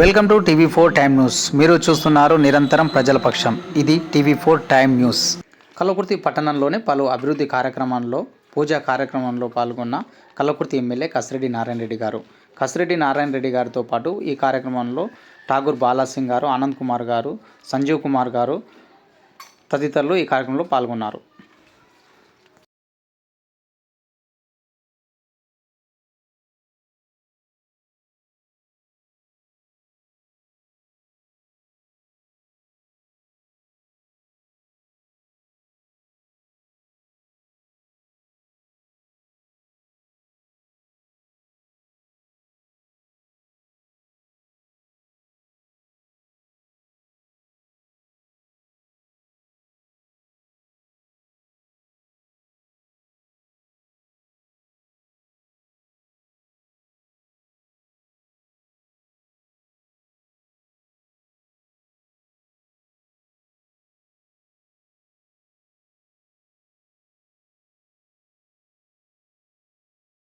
Welcome to TV four time news. మీరు చూస్తున్నారు నిరంతరం ప్రజల పక్షం. ఇది TV four time news. Kalakurthi పట్టణంలోని పలు అభివృద్ధి కార్యక్రమాల్లో పూజా కార్యక్రమంలో పాల్గొన్న కల్లకుర్తి ఎమ్మెల్యే కసిరెడ్డి నారాయణ రెడ్డి గారు. కసిరెడ్డి నారాయణ రెడ్డి గారితో పాటు ఈ కార్యక్రమంలో ఠాగూర్ బాలాసింగ్ గారు ఆనంద్ కుమార్ గారు సంజీవ్ కుమార్ గారు తదితరులు ఈ కార్యక్రమంలో పాల్గొన్నారు.